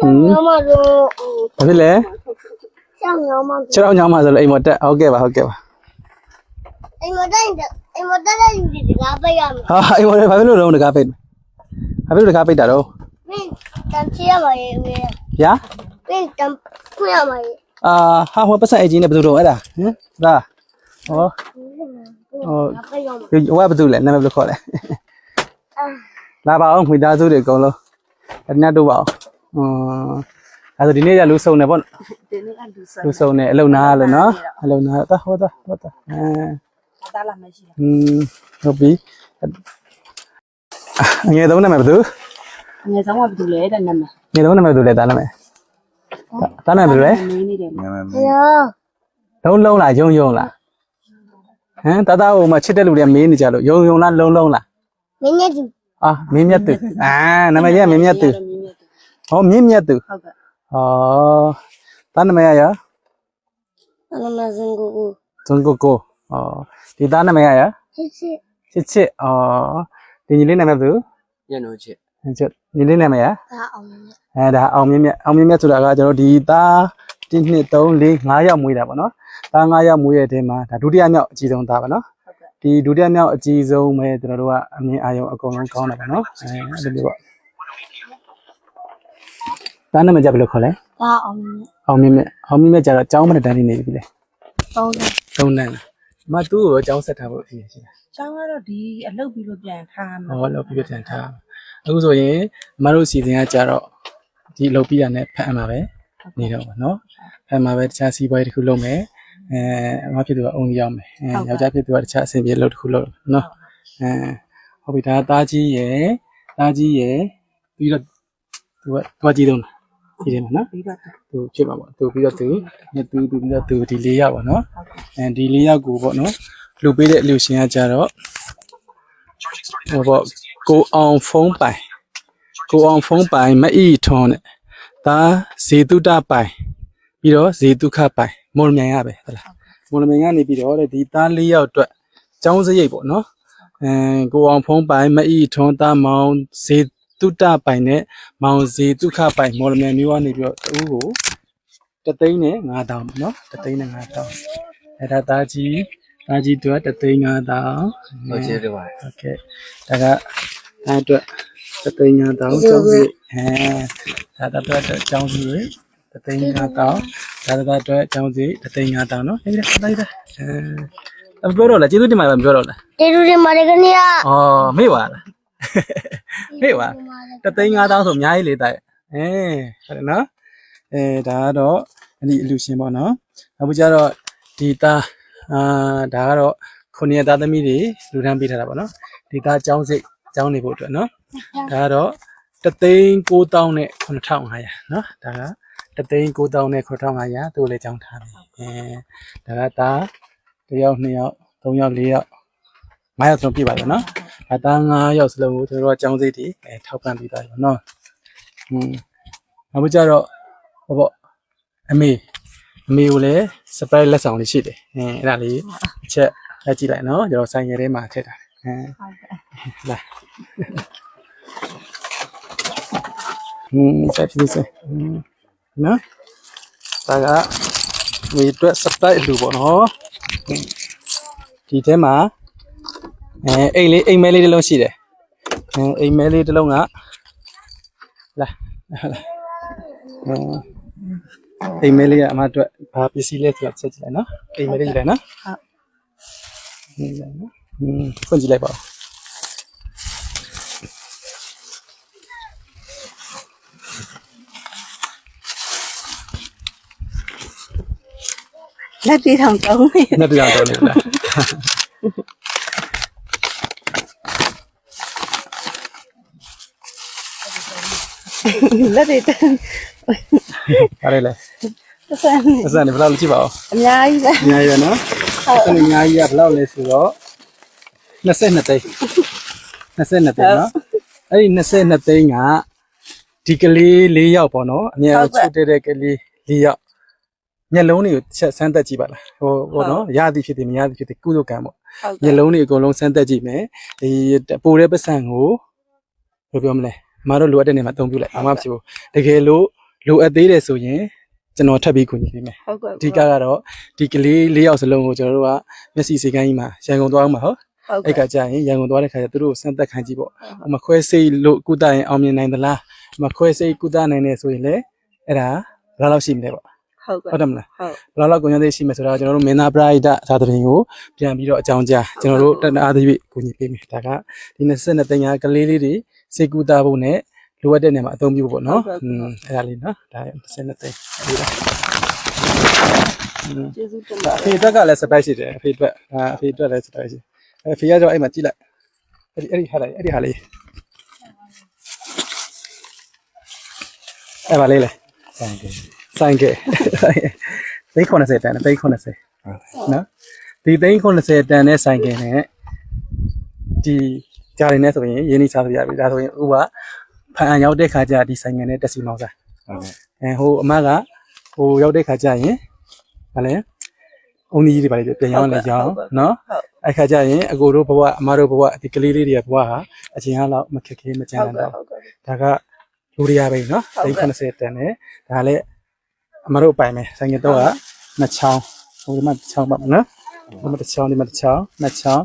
ဟင်းညောင်းမလို့ဘာဖြစ်လဲရှောင်းညောင်းမခြေထောက်ညောင်းမဆိုလို့အိမ်မတက်ဟုတ်ကဲ့ပါဟုတ်ကဲ့ပါအိမ်မတက်ရင်အိမ်မတက်တဲ့လူတွေတကားပိတ်ရမယ်ဟာအိမ်မတက်ဘာဖြစ်လို့တော့တကားပိတ်ဘာဖြစ်လို့တကားပိတ်တာတော့မင်းတန်ချရပါရဲ့ဦးရဲ့ဗျာမင်းတန်ခွင့်ရပါရဲ့အာဟာဟိုပတ်စံအကြီးနဲ့ဘယ်သူတော့အဲ့ဒါဟင်ဒါဟောဟောဟိုကဘယ်သူလဲနာမည်ဘယ်လိုခေါ်လဲလာပါအောင်မိသားစုတွေအကုန်လုံးအနက်တို့ပါအောင် အဲဆိုဒီနေ့ကလူစုံနေပေါ့ဒီနေ့ကလူစုံလူစုံနေအလုံနာလို့နော်အလုံနာတာဟောတာဟောတာအဲတာလာမရှိလားอืมဟုတ်ပြီငယ်တော့နာမည်ဘယ်သူငယ်ဆောင်ကဘယ်သူလဲတဲ့နာမည်ငယ်တော့နာမည်ဘယ်သူလဲတာနာမည်တာနာမည်ဘယ်သူလဲဟယ်လိုလုံးလုံးလားယုံယုံလားဟမ်တတဟိုမှာချစ်တဲ့လူတွေကမေးနေကြလို့ယုံယုံလားလုံးလုံးလားမင်းမြတ်သူအာမင်းမြတ်သူအာနာမည်ကမင်းမြတ်သူ ဟောမြင့်မြတ်သူဟုတ်ကဲ့ဟာတာနမယရအနမဇင်ကိုကိုဇွန်ကိုကိုဟောဒီတာနမယရချစ်ချစ်ချစ်ချစ်အော်ဒီညီလေးနာမည်ဘယ်သူညံ့လို့ချစ်ချစ်ညီလေးနာမည်ရဒါအောင်မြင့်အဲဒါအောင်မြင့်မြတ်အောင်မြင့်မြတ်ဆိုတာကကျွန်တော်ဒီသား1 2 3 4 5ရောက်မွေးတာပေါ့နော်သား5ရောက်မွေးရတဲ့အချိန်မှာဒါဒုတိယမြောက်အကြီးဆုံးသားပါနော်ဒီဒုတိယမြောက်အကြီးဆုံးပဲကျွန်တော်တို့ကအမြင်အာရုံအကုန်လုံးကောင်းတာပေါ့နော်အဲဒီလိုပေါ့ တားနာမည်ကြဘယ်လိုခေါ်လဲဒါအောင်မြင့်အောင်မြင့်မြင့်အောင်မြင့်မြင့်ကြတော့ကျောင်းမနဲ့တန်းနေနေပြီလေသုံးတယ်သုံးတန်းလားမသူ့ကိုကျောင်းဆက်ထားဖို့အစီအစဉ်ရှိလားကျောင်းကတော့ဒီအလုပ်ပြီးလို့ပြန်ထားမှာဟောလောက်ပြီးပြန်ထားမှာအခုဆိုရင်မတို့အစီအစဉ်ကကြတော့ဒီအလုပ်ပြီးတာနဲ့ဖတ်အမှာပဲနေတော့ပါနော်ဖတ်မှာပဲတခြားစီးပွားရေးတစ်ခုလုပ်မယ်အဲအမဖြစ်သူကအုံကြီးရောက်မယ်အဲယောက်ျားဖြစ်သူကတခြားအဆင်ပြေလုပ်တစ်ခုလုပ်နော်အဲဟုတ်ပြီဒါသားကြီးရယ်သားကြီးရယ်ပြီးတော့သူကသူကကြီးတော့လား ည့်တယ်မနော်ပြီးတော့သူဖြစ်ပါပေါ့သူပြီးတော့သူနဲ့သူသူပြီးတော့သူဒီ၄ယောက်ပါနော်အဲဒီ၄ယောက်ကိုပေါ့နော်လူပေးတဲ့အလူရှင်ကကြတော့ဟိုပေါ့ကိုအောင်ဖုံးပိုင်ကိုအောင်ဖုံးပိုင်မအီထွန်းနဲ့ဒါဇေတုတပိုင်ပြီးတော့ဇေတုခပိုင်မော်လမြိုင်ရပဲဟုတ်လားမော်လမြိုင်ကနေပြီးတော့တဲ့ဒီသား၄ယောက်အတွက်ကျောင်းစရိတ်ပေါ့နော်အဲကိုအောင်ဖုံးပိုင်မအီထွန်းသားမောင်ဇေ တုတပိုင်နဲ့မောင်စီဒုက္ခပိုင်မော်လမြန်မျိုးကနေပြီးတော့တူကိုတသိန်းနဲ့9000ပေါ့နော်တသိန်းနဲ့9000အဲ့ဒါသားကြီးသားကြီးတို့ကတသိန်း9000ဟုတ်ကျေးဇူးပါโอเคဒါကအဲ့အတွက်တသိန်း9000ကျောင်းစီအဲဒါတပတ်အတွက်ကျောင်းစီတသိန်း9000ဒါတပတ်အတွက်ကျောင်းစီတသိန်း9000နော်ဟဲ့ဒါလိုက်တာအဲပြောတော့လားကျေးဇူးတင်ပါတယ်ပြောတော့လားကျေးဇူးတင်ပါတယ်ခင်ဗျာအော်မေ့ပါလား မေ့ပါတသိန်း5000ဆိုအများကြီးလေတိုက်အဲဟုတ်တယ်နော်အဲဒါကတော့အဲ့ဒီအလူရှင်ပေါ့နော်အခုကျတော့ဒီသားအာဒါကတော့ခုနှစ်သားသမီးတွေလူထမ်းပေးထားတာပေါ့နော်ဒီသားကျောင်းစိတ်ကျောင်းနေဖို့အတွက်နော်ဒါကတော့တသိန်း9000နဲ့9500နော်ဒါကတသိန်း9000နဲ့9500သူ့လည်းကျောင်းထားတယ်အဲဒါကသားတစ်ယောက်နှစ်ယောက်သုံးယောက်လေးယောက်ငါးယောက်ဆုံးပြပါတော့နော် ဒါသားငါးယောက်စလုံးကိုကျွန်တော်တို့ကကျောင်းစိတ်တွေအဲထောက်ပံ့ပေးသွားတယ်ပေါ့နော်ဟွန်းအခုကျတော့ဟောပေါ့အမေအမေကိုလည်း surprise လက်ဆောင်လေးရှိတယ်အဲအဲ့ဒါလေးအချက်လက်ကြည့်လိုက်နော်ကျွန်တော်ဆိုင်ငယ်ထဲမှာထည့်ထားတယ်အဲဟုတ်ကဲ့လာဟွန်းဆက်ပြီးစေဟွန်းနော်ဒါကဒီအတွက် surprise အလူပေါ့နော်ဟွန်းဒီထဲမှာ အဲအိမ်လေးအိမ်မဲလေးတစ်လုံးရှိတယ်အဲအိမ်မဲလေးတစ်လုံးကလာလာဟွန်းအိမ်မဲလေးကအမအတွက်ဘာပစ္စည်းလဲဆိုတာချက်ကြည့်လိုက်နော်အိမ်မဲလေးကြည့်လိုက်နော်ဟုတ်ဟင်းနော်ဟင်းဖွင့်ကြည့်လိုက်ပါဦးလက်တီထောင်တုံးနေနှစ်တရားတော့နေလား လက်တီတန်းဟာလေလေသစံနေအစနေဘယ်လောက်လဲကြည့်ပါဦးအများကြီးပဲအများကြီးပဲနော်အစနေအများကြီးကဘယ်လောက်လဲဆိုတော့22သိန်း22သိန်းနော်အဲ့ဒီ22သိန်းကဒီကလေး၄ယောက်ပေါ့နော်အများချူတဲ့တဲ့ကလေး၄ယောက်မျက်လုံးတွေကိုချက်ဆန်းသက်ကြည့်ပါလားဟိုဘောနော်ရသည်ဖြစ်တယ်မရသည်ဖြစ်တယ်ကုသကံပေါ့ဟုတ်မျကဲ့က်လုံးတွေအကုန်လုံးဆန်းသက်ကြည့်မယ်ဒီပိုတဲ့ပတ်စံကိုဘယ်လိုပြောမလဲ အမတို့လိုအပ်တဲ့နေရာမှာအသုံးပြုလိုက်ဘာမှမဖြစ်ဘူးတကယ်လို့လိုအပ်သေးတယ်ဆိုရင်ကျွန်တော်ထပ်ပြီးကူညီပေးမယ်ဟုတ်ကဲ့အဓိကကတော့ဒီကလေးလေးယောက်စလုံးကိုကျွန်တော်တို့ကမျက်စိစိတ်ကန်းကြီးမှာရန်ကုန်သွားအောင်မှာဟုတ်ဟုတ်အဲ့ကဲ့ကကြာရင်ရန်ကုန်သွားတဲ့ခါကျသူတို့ကိုစမ်းသက်ခံကြည့်ပေါ့မခွဲစိတ်လို့ကုသရင်အောင်မြင်နိုင်သလားမခွဲစိတ်ကုသနိုင်တယ်ဆိုရင်လည်းအဲ့ဒါဘယ်လောက်ရှိမလဲပေါ့ဟုတ်ကဲ့ဟုတ်တယ်မလားဟုတ်ဘယ်လောက်လောက်ကိုညသေးရှိမယ်ဆိုတော့ကျွန်တော်တို့မင်းသားပရိဒသာသပင်ကိုပြန်ပြီးတော့အကြောင်းကြားကျွန်တော်တို့တနအားသဖြင့်ကူညီပေးမယ်ဒါကဒီ22တညာကလေးလေးတွေ စေကူတာဖို့နဲ့လိုအပ်တဲ့နေရာမှာအသုံးပြုဖို့ပေါ့နော်อืมအဲ့ဒါလေးနော်ဒါ22သိန်းဒီလားကျေးဇူးတင်ပါအဖေအတွက်ကလည်း surprise ရှိတယ်အဖေအတွက်အာအဖေအတွက်လည်း surprise ရှိအဖေကတော့အဲ့မှာကြည့်လိုက်အဲ့ဒီအဲ့ဒီဟာလေးအဲ့ဒီဟာလေးအဲ့ပါလေးလေဆိုင်ကဆိုင်ကဲသိန်း90တန်သိန်း90နော်ဒီသိန်း90တန်တဲ့ဆိုင်ကဲနဲ့ဒီ ကြားရင်းနဲ့ဆိုရင်ရင်းနှီးစားလို့ရပြီဒါဆိုရင်ဥပဖန်အန်ရောက်တဲ့ခါကျဒီဆိုင်ကဲနဲ့တက်စီမောင်းစားဟုတ်ကဲ့အဲဟိုအမကဟိုရောက်တဲ့ခါကျရင်ဗာလဲအုံကြီးတွေပါလေပြန်ရောင်းလဲရောင်းနော်အဲ့ခါကျရင်အကိုတို့ဘဝအမတို့ဘဝဒီကလေးလေးတွေကဘဝဟာအချိန်ဟာလောက်မခက်ခဲမကြမ်းဟုတ်တော့ကဲ့ဟုတ်ကဲ့ဒါကလူတွေရပဲနော်ဟုတ်ကဲ့390တန်တယ်ဒါလည်းအမတို့ပိုင်မယ်ဆိုင်ကတော့ကနှစ်ချောင်းဟိုဒီမှာတစ်ချောင်းပါမယ်နော်ဒီမှာတစ်ချောင်းဒီမှာတစ်ချောင်းနှစ်ချောင်းနောက်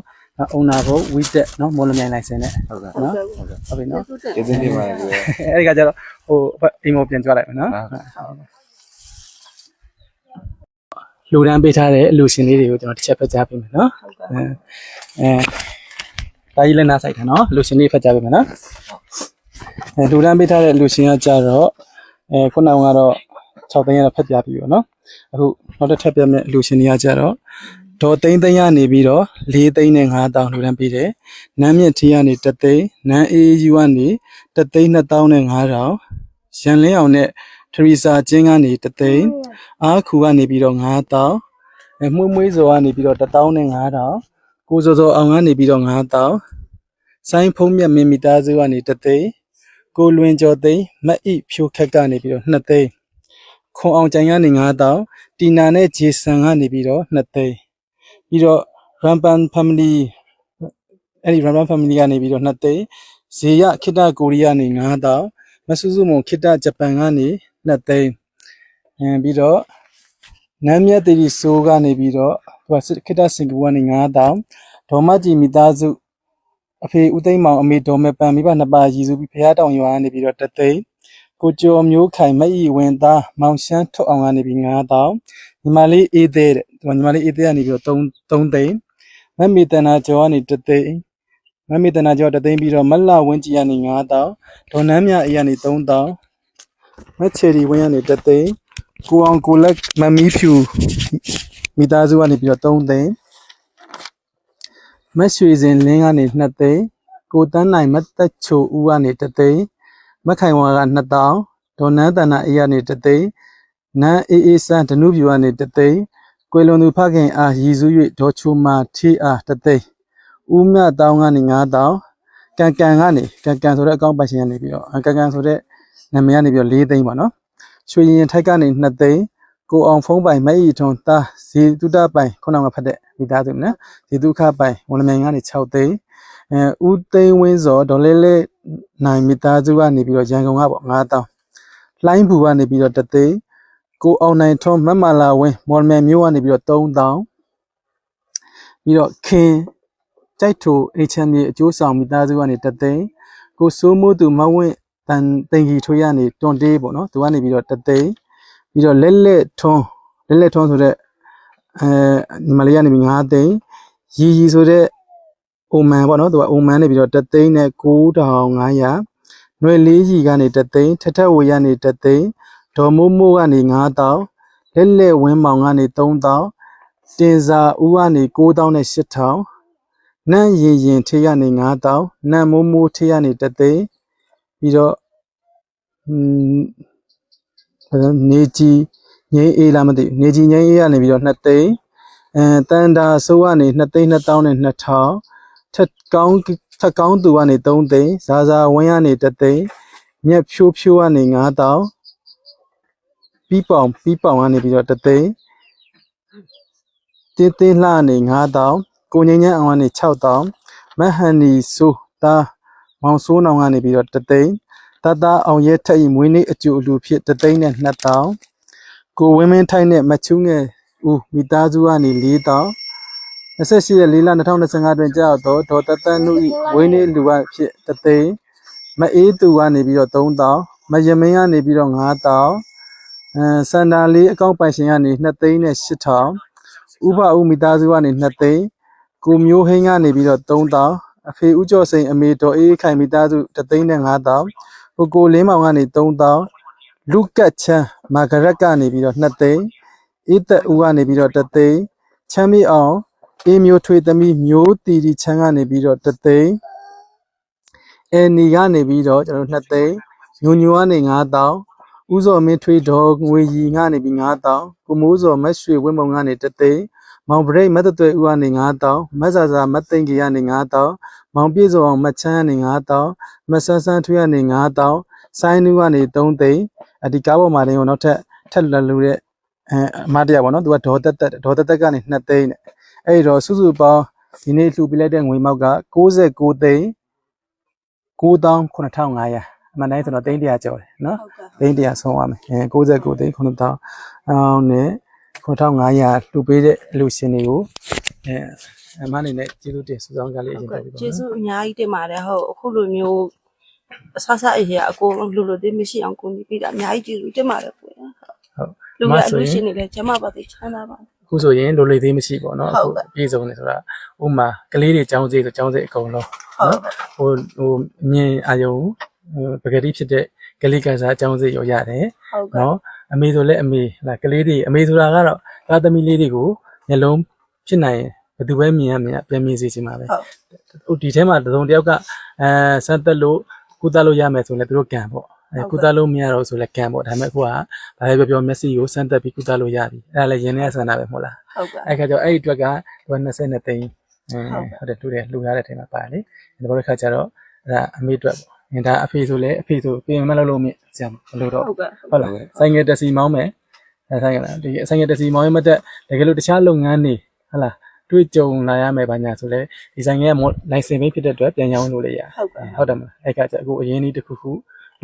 အုံနာဘုတ်ဝိတက်နော်မော်လမြိုင်လိုင်စင်နဲ့ဟုတ်ကဲ့နော်ဟုတ်ကဲ့ဟုတ်ပြီနော်ကျေးဇူးတင်ကျေးဇူးတင်ပါတယ်ကိုအဲ့ဒီကကျတော့ဟိုအိမ်မောပြန်ကြွလိုက်မယ်နော်လူတန်းပေးထားတဲ့အလူရှင်လေးတွေကိုကျွန်တော်တစ်ချက်ဖတ်ကြားပေးမယ်နော်ဟုတ်ကဲ့အဲအဲတာကြီးလည်းနားဆိုင်တယ်နော်လူရှင်လေးဖတ်ကြားပေးမယ်နော်အဲလူတန်းပေးထားတဲ့လူရှင်ကကြတော့အဲခုနကတော့6သိန်းရတော့ဖတ်ကြားပြီးပါနော်အခုနောက်တစ်ထပ်ပြမယ့်လူရှင်တွေကကြတော့ ဒေါ်သိန်းသိန်းရနေပြီးတော့4သိန်းနဲ့5တောင်လူတန်းပေးတယ်နမ်းမြင့်ထီးကနေ3သိန်းနမ်းအေးယူကနေ3သိန်း2တောင်းနဲ့5တောင်ရန်လင်းအောင်နဲ့ထရီစာကျင်းကနေ3သိန်းအားခူကနေပြီးတော့9000အဲမှုမွေးစောကနေပြီးတော့1000နဲ့9000ကိုစောစောအောင်ကနေပြီးတော့9000ဆိုင်းဖုံးမြတ်မင်းမိသားစုကနေတသိန်းကိုလွင်ကျော်သိန်းမတ်ဣဖြိုခက်ကနေပြီးတော့2သိန်းခွန်အောင်ကြိုင်ကနေ9000တီနာနဲ့ဂျေဆန်ကနေပြီးတော့2သိန်း ပြီးတော့ Rampan family အဲ့ဒီ Rampan family ကနေပြီးတော့2သိန်းဇေယခိတ္တကိုရီးယားနေ9000မဆူဆူမွန်ခိတ္တဂျပန်ကနေ2သိန်းအဲပြီးတော့နမ်းမြတ်တီရီဆိုးကနေပြီးတော့သူကစစ်ခိတ္တစင်ကာပူကနေ9000ဒေါ်မကြီးမိသားစုအဖေဦးသိန်းမောင်အမေဒေါ်မေပန်မိဘနှစ်ပါးရည်စုပြီးဖះတောင်ရွာကနေပြီးတော့တသိန်း ကိုကျော်မျိုးခိုင်မအီဝင်သားမောင်ရှမ်းထုတ်အောင်ကနေပြီး9000ညီမလေးအေးသေးတဲ့သူကညီမလေးအေးသေးကနေပြီးတော့3 3သိန်းမမေတနာကျော်ကနေတသိန်းမမေတနာကျော်တသိန်းပြီးတော့မလဝင်းကြီးကနေ9000ဒေါ်နမ်းမြအေးကနေ3000မချယ်ရီဝင်းကနေတသိန်းကိုအောင်ကိုလက်မမီဖြူမိသားစုကနေပြီးတော့3သိန်းမက်ရွှေစင်လင်းကနေ2သိန်းကိုတန်းနိုင်မသက်ချိုဦးကနေ3သိန်း မခိုင်ဝါက2000ဒေါ်နန်းတန်နာအေးကနေ3သိန်းနန်းအေးအေးဆန်းဒနုပြူကနေ3သိန်းကွေလွန်သူဖခင်အားရည်စူး၍ဒေါ်ချိုမာထီအား3သိန်းဦးမြတောင်းကနေ9000ကန်ကန်ကနေကန်ကန်ဆိုတဲ့အကောင့်ပိုင်ရှင်ကနေပြီးတော့ကန်ကန်ဆိုတဲ့နာမည်ကနေပြီးတော့4သိန်းပါနော်ရွှေရင်ထိုက်ကနေ2သိန်းကိုအောင်ဖုံးပိုင်မက်ရီထွန်သားဇီတုဒပိုင်ခုနကဖတ်တဲ့မိသားစုနော်ဇီတုခပိုင်ဝန်လမြိုင်ကနေ6သိန်းအဲဦးသိန်းဝင်းစောဒေါ်လေးလေး နိုင်မိသားစုကနေပြီးတော့ရန်ကုန်ကပေါ့9000လှိုင်းဘူကနေပြီးတော့3သိန်းကိုအောင်နိုင်ထွန်းမတ်မာလာဝင်းမော်လမြိုင်မြို့ကနေပြီးတော့3000ပြီးတော့ခင်ကြိုက်ထို HM အကျိုးဆောင်မိသားစုကနေ3သိန်းကိုစိုးမိုးသူမဝင့်တန်တင်ကြီးထွေးရနေတွန်တေးပေါ့နော်သူကနေပြီးတော့တသိန်းပြီးတော့လက်လက်ထွန်းလက်လက်ထွန်းဆိုတဲ့အဲညီမလေးကနေပြီး9သိန်းရီရီဆိုတဲ့ အိုမန်ပေါ့နော်သူကအိုမန်နေပြီးတော့တသိန်းနဲ့9500ຫນွေလေးကြီးကနေတသိန်းထထဝေကနေတသိန်းဒေါ်မိုးမိုးကနေ9000လက်လက်ဝင်းမောင်ကနေ3000တင်စာဦးကနေ9000နဲ့8000နန့်ရင်ရင်ထေးကနေ9000နန့်မိုးမိုးထေးကနေတသိန်း ပြီးတော့อืมနေကြီးငိမ့်အေးလားမသိဘူးနေကြီးငိမ့်အေးကနေပြီးတော့2သိန်းအဲတန်တာဆိုးကနေ2သိန်း2000နဲ့2000 ထက်ကောင်းထက်ကောင်းသူကနေ3သိန်းဇာဇာဝင်းကနေ3သိန်းမြက်ဖြိုးဖြိုးကနေ9000ပြီးပေါင်ပြီးပေါင်ကနေပြီးတော့3သိန်းတင်းတင်းလှကနေ9000ကိုငိမ့်ညံအောင်ကနေ6000မဟန်နီဆိုးသားမောင်စိုးနောင်ကနေပြီးတော့တသိန်းတတတအောင်ရဲထက်ဤမွေးနေ့အကျိုးအလူဖြစ်တသိန်းနဲ့2000ကိုဝင်းမင်းထိုက်နဲ့မချူးငယ်ဦးမိသားစုကနေ4000 28ရက်4လ2025တွင်ကြောက်တော့ဒေါ်တတန်းနုဤဝင်းနေ့လူဝဖြစ်တသိန်းမအေးသူကနေပြီးတော့3000မယမင်းကနေပြီးတော့9000အဲစန္ဒာလေးအကောင့်ပိုင်ရှင်ကနေ2သိန်းနဲ့8000ဥပဦးမိသားစုကနေ2သိန်းကိုမျိုးဟင်းကနေပြီးတော့3000အဖေဦးကျော်စိန်အမေတော်အေးခိုင်မိသားစု3သိန်းနဲ့9000ကိုကိုလင်းမောင်ကနေ3000လူကတ်ချမ်းမာဂရက်ကနေပြီးတော့2သိန်းအေးသက်ဦးကနေပြီးတော့3သိန်းချမ်းမြေအောင် အေးမျိုးထွေသမီးမျိုးတီတီချမ်းကနေပြီးတော့3သိန်းအဲနီကနေပြီးတော့ကျွန်တော်2သိန်းညိုညိုကနေ9000ဦးစောမင်းထွေတော်ငွေရီကနေပြီး9000ကိုမိုးစောမတ်ရွှေဝင်းမုံကနေ3သိန်းမောင်ပရိတ်မတ်သွဲဦးကနေ9000မတ်ဆာဆာမတ်သိန်းကြီးကနေ9000မောင်ပြည့်စုံအောင်မတ်ချမ်းကနေ9000မဆန်းဆန်းထွေးကနေ9000ဆိုင်းနူးကနေ3သိန်းအဒီကားပေါ်မှာတင်ကိုနောက်ထပ်ထက်လလူတဲ့အဲအမတရားပေါ့နော်သူကဒေါ်တက်တက်ဒေါ်တက်တက်ကနေ2သိန်းတဲ့ အဲ့ဒီတော့စုစုပေါင်းဒီနေ့လှူပေးလိုက်တဲ့ငွေမောက်က69သိန်း9,9500အမှန်တိုင်းဆိုတော့သိန်း100ကျော်တယ်နော်ဟုတ်ကဲ့သိန်း100ဆုံးသွားမယ်အဲ69သိန်း9000အောင်နဲ့9500လှူပေးတဲ့အလူရှင်တွေကိုအဲအမအနေနဲ့ကျေးဇူးတင်စုဆောင်ကြလေးအရင်တက်ပြီးပါကျေးဇူးအများကြီးတင်ပါတယ်ဟုတ်အခုလိုမျိုးအဆဆအရေးအကုန်လုံးလူလူသေးမရှိအောင်ကိုကြီးပြတာအများကြီးကျေးဇူးတင်ပါတယ်ကိုဟုတ်ဟုတ်လူအမရဆိုလူရင်ရှင်နေလဲကျမပါသေးချမ်းသာပါ အခုဆိုရင်လိုလေသေးမရှိပေါ့နော်ဟုတ်ကဲ့ပြည်စုံနေဆိုတာဥမာကလေးတွေចောင်းစေးဆိုចောင်းစေးအကုန်လုံးနော်ဟိုဟိုမြင်အာယုံပကတိဖြစ်တဲ့ကလေးကစားအကြောင်းစေးရောရတယ်နော်အမေဆိုလည်းအမေလာကလေးတွေအမေဆိုတာကတော့သားသမီးလေးတွေကိုမျက်လုံးဖြစ်နိုင်ဘယ်သူပဲမြင်ရမြင်ပြန်မြင်စေချင်ပါပဲဟုတ်ဒီထဲမှာတစုံတစ်ယောက်ကအဲဆက်သက်လို့ကုသလို့ရမယ်ဆိုရင်လည်းသူတို့ကံပေါ့ ကုသလို့မရတော့ဆိုလည်းကံပေါ့ဒါပေမဲ့အခုကဘာပဲပြောပြောမျက်စိကိုစမ်းသက်ပြီးကုသလို့ရပြီအဲ့ဒါလည်းရင်းနေဆန္ဒပဲမဟုတ်လားဟုတ်ကဲ့အဲ့ခါကျတော့အဲ့ဒီအတွက်ကသူက22သိန်းအဲဟုတ်ဟုတ်တယ်သူတွေလူရတဲ့ထဲမှာပါတယ်ဒါပေါ်တစ်ခါကျတော့အဲ့ဒါအမေအတွက်ပေါ့ဒါအဖေဆိုလည်းအဖေဆိုပြင်မလို့လို့မြင်ဆရာမလို့တော့ဟုတ်ကဲ့ဟုတ်လားဆိုင်ငယ်တက်စီမောင်းမယ်အဲဆိုင်ငယ်လားဒီဆိုင်ငယ်တက်စီမောင်းရမတက်တကယ်လို့တခြားလုပ်ငန်းတွေဟုတ်လားတွေ့ကြုံလာရမယ်ဘာညာဆိုလဲဒီဆိုင်ငယ်ကလိုင်စင်ပေးဖြစ်တဲ့အတွက်ပြန်ရောင်းလို့လည်းရဟုတ်ကဲ့ဟုတ်တယ်မလားအဲ့ခါကျအခုအရင်ဒီတစ်ခုခု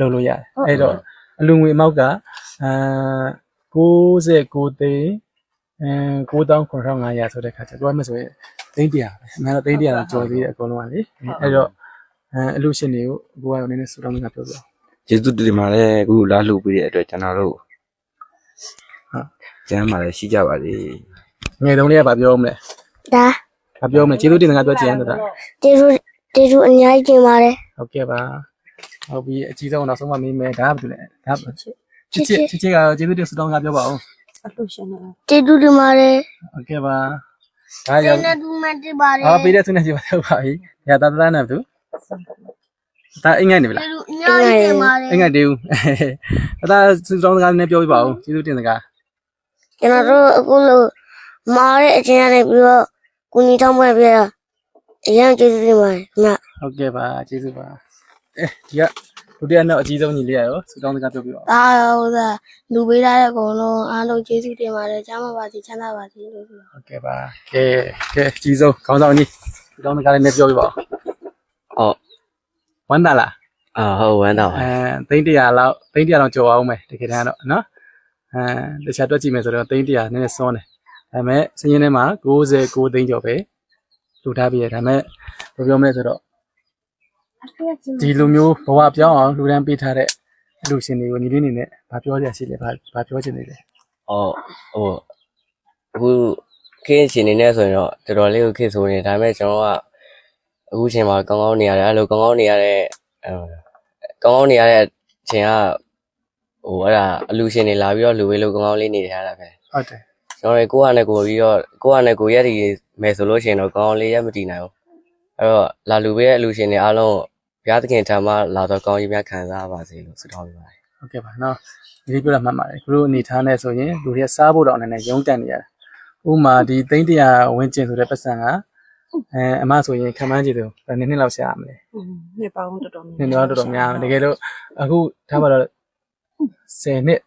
လုပ်လို့ရတယ်အဲ့တော့အလူငွေအမောက်ကအာ69သိန်းအဲ99,500ဆိုတဲ့ခါကျတော့မှဆိုရင်သိန်း100ပဲအမှန်တော့သိန်း100တော့ကျော်သေးတယ်အကုန်လုံးကလေအဲ့တော့အဲအလူရှင်တွေကိုကိုကနည်းနည်းစူတောင်းနေတာပြောပြကျေးဇူးတင်ပါတယ်အခုလာလှူပေးတဲ့အတွက်ကျွန်တော်တို့ဟုတ်ကျမ်းပါလေရှိကြပါစေငယ်တုန်းလေးကဗာပြောမလဲဒါဗာပြောမလဲကျေးဇူးတင်စကားပြောချင်ရတာတေတူတေတူအများကြီးကျင်ပါတယ်ဟုတ်ကဲ့ပါ ဟုတ်ပြီအကြီးဆုံးနောက်ဆုံးမှမေးမယ်ဒါကဘာလဲဒါချစ်ချစ်ချစ်ချစ်ကတော့ကျေးဇူးတင်စတောင်းစကားပြောပါဦးအလူရှင်နေတေတူဒီပါတယ်ဟုတ်ကဲ့ပါဒါတေရောက်နဲ့တူမတူပါတယ်အော်ပေးတဲ့သူနဲ့ကြည့်ပါတော့ပါပြီဒါတာတာနဲ့သူဒါအင်္ဂိုင်းနေပြီလားတေတူအများကြီးကျင်ပါတယ်အင်္ဂိုင်းတေးဦးဒါစတောင်းစကားနည်းပြောပြပါဦးကျေးဇူးတင်စကားကျွန်တော်တို့အခုလို့မားတဲ့အချင်းကနေပြီးတော့ကုညီထောင်းပွဲပြရအရင်ကျေးဇူးတင်ပါတယ်ခင်ဗျဟုတ်ကဲ့ပါကျေးဇူးပါ အဲဒီကဒုတိယနောက်အကြီးဆုံးညီလေးရရောစတောင်းစကားပြောပြပါဦးဒါဟိုသာလူပေးထားတဲ့အကုန်လုံးအားလုံးကျေးဇူးတင်ပါတယ်ကျမ်းပါပါစေချမ်းသာပါစေလို့ပြောဟုတ်ကဲ့ပါကဲကဲအကြီးဆုံးခေါင်းဆောင်ကြီးစတောင်းစကားလေးနည်းပြောပြပါဦးဟုတ်ဝမ်းသာလားအာဟုတ်ဝမ်းတော့ပါအဲသိန်း100လောက်သိန်း100လောက်ကျော်အောင်မယ်တကယ်တမ်းတော့နော်အဲတခြားတွက်ကြည့်မယ်ဆိုတော့သိန်း100နည်းနည်းစွန်းတယ်ဒါပေမဲ့စင်းရင်းထဲမှာ69သိန်းကျော်ပဲလူထားပြီးရဒါပေမဲ့ဘယ်ပြောမလဲဆိုတော့ ဒီလူမျိုးဘဝပြောင်းအောင်လူတန်းပေးထားတဲ့အလူရှင်တွေကိုညီလေးနေနဲ့ဗာပြောကြရှိလဲဗာဗာပြောချင်နေတယ်ဟုတ်ဟိုအခုခင်းရှင်နေနေဆိုရင်တော့တော်တော်လေးကိုခင်းဆိုနေဒါပေမဲ့ကျွန်တော်ကအခုချိန်မှာကောင်းကောင်းနေရတယ်အဲ့လိုကောင်းကောင်းနေရတဲ့အဲကောင်းကောင်းနေရတဲ့အချိန်ကဟိုအဲ့ဒါအလူရှင်တွေလာပြီးတော့လူဝေးလို့ကောင်းကောင်းလေးနေရတာပဲဟုတ်တယ်ကျွန်တော်တို့ကိုယ့်ဟာနဲ့ကိုယ်ပြီးတော့ကိုယ့်ဟာနဲ့ကိုယ်ရက်တည်မယ်ဆိုလို့ရှိရင်တော့ကောင်းကောင်းလေးရက်မတည်နိုင်ဘူးအဲ့တော့လာလူပေးတဲ့အလူရှင်တွေအားလုံး ဘုရားသခင်ထံမှလာတော့ကောင်းကြီးများခံစားပါစေလို့ဆုတောင်းပေးပါတယ်ဟုတ်ကဲ့ပါနော်ဒီလေးပြောတာမှတ်ပါတယ်သူတို့အနေထားနဲ့ဆိုရင်လူတွေကစားဖို့တော့အနေနဲ့ရုံးတန်နေရတာဥပမာဒီသိန်း100ဝင်းကျင်ဆိုတဲ့ပတ်စံကအဲအမဆိုရင်ခံမှန်းကြည့်တယ်ဘယ်နှစ်နှစ်လောက်ရှာရမလဲနှစ်ပေါင်းတော်တော်နင်တော့တော်တော်များတယ်တကယ်လို့အခုထားပါတော့10နှစ်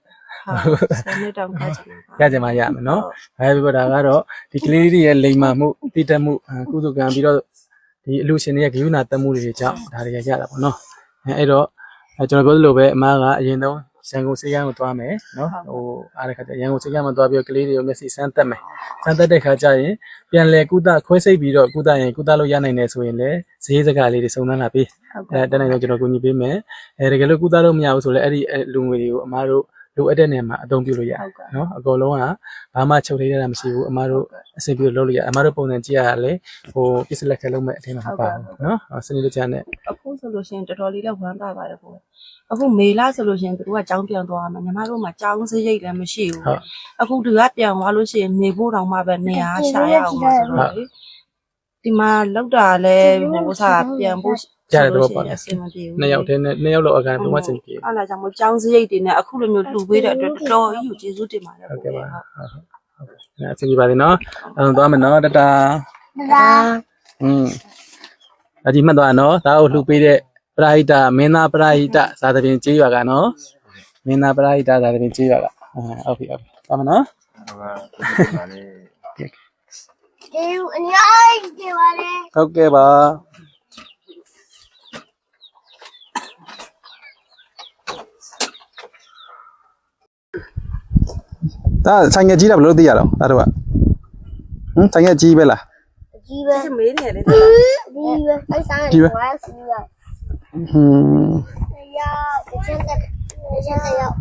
ဟုတ်ဆယ်နှစ်တောင်ခါချင်ရကြမှာရမယ်နော်အဲပြပါဒါကတော့ဒီကလေးတွေရဲ့လိမ်မာမှုတည်တတ်မှုအဲကုသကံပြီးတော့ ဒီအလူရှင်တွေရဲ့ဂယုဏတတ်မှုတွေကြောင့်ဒါတွေကရတာပေါ့နော်အဲအဲ့တော့အဲကျွန်တော်ပြောသလိုပဲအမားကအရင်ဆုံးရန်ကုန်စေကမ်းကိုသွားမယ်နော်ဟိုအားတဲ့ခါကျရန်ကုန်စေကမ်းမှာသွားပြီးတော့ကလေးတွေကိုမျက်စိစမ်းတက်မယ်စမ်းတက်တဲ့ခါကျရင်ပြန်လဲကုသခွဲစိတ်ပြီးတော့ကုသရင်ကုသလို့ရနိုင်တယ်ဆိုရင်လည်းဈေးစကားလေးတွေစုံစမ်းလာပြီးဟုတ်အဲကဲ့တက်နိုင်တော့ကျွန်တော်ကူညီပေးမယ်အဲတကယ်လို့ကုသလို့မရဘူးဆိုလည်းအဲ့ဒီအဲ့လူငွေတွေကိုအမားတို့ လိုအပ်တဲ့နေရာမှာအသုံးပြုလို့ရတယ်ဟုတ်ကဲ့နော်အကုန်လုံးကဘာမှချုပ်ထိတ်ရတာမရှိဘူးအမားတို့အဆင်ပြေလို့လုပ်လို့ရအမားတို့ပုံစံကြည့်ရတာလေဟိုပစ္စလက်ခဲလုံးမဲ့အထင်မှာမပါဘူးနော်စနေလို့ချာနဲ့အခုဆိုလို့ရှိရင်တော်တော်လေးတော့ဝမ်းသာပါတယ်ကိုအခုမေလာဆိုလို့ရှိရင်သူတို့ကကြောင်းပြန်သွားမှာညီမတို့မှာကြောင်းစရိတ်လည်းမရှိဘူးဟုတ်အခုသူကပြန်သွားလို့ရှိရင်နေဖို့တောင်မှပဲနေရာရှာရအောင်ပါဆိုတော့လေဒီမှာလောက်တာလည်းဟိုဥစားပြန်ဖို့ ကြားတဲ့သဘောပေါက်တယ်အဆင်မပြေဘူးနှစ်ယောက်တည်းနဲ့နှစ်ယောက်လောက်အကန်ဘုံမစင်ပြေအဲ့ဒါကြောင့်မို့ကြောင်းစရိတ်တွေနဲ့အခုလိုမျိုးလှူပေးတဲ့အတွက်တော်တော်ကြီးကိုကျေးဇူးတင်ပါတယ်ဟုတ်ကိုကဲ့ယ်ပါဟုတ်ဟုတ်ဟုတ်အဆင်ပြေပါစေနော်အဲတော့သွားမယ်နော်တတာဒါอืมအကြီးမှတ်သွားနော်ဒါကိုလှူပေးတဲ့ပရာဟိတမင်းသားပရာဟိတဇာတပင်ကျေးရွာကနော်မင်းသားပရာဟိတဇာတပင်ကျေးရွာကအာဟုတ်ပြီဟုတ်ပြီသွားမယ်နော်ဒီအများကြီးကြပါလေဟုတ်ကဲ့ပါ ဒါဆိုင်ငယ်ကြီးတာဘယ်လိုသိရတော့ဒါတို့ကဟမ်ဆိုင်ငယ်ကြီးပဲလားကြီးပဲဒီမေးနေလေကြီးပဲအဲ့ဆိုင်ကဝါစီရဟွန်းရောက်တစ်ချက်တစ်ချက်ရောက်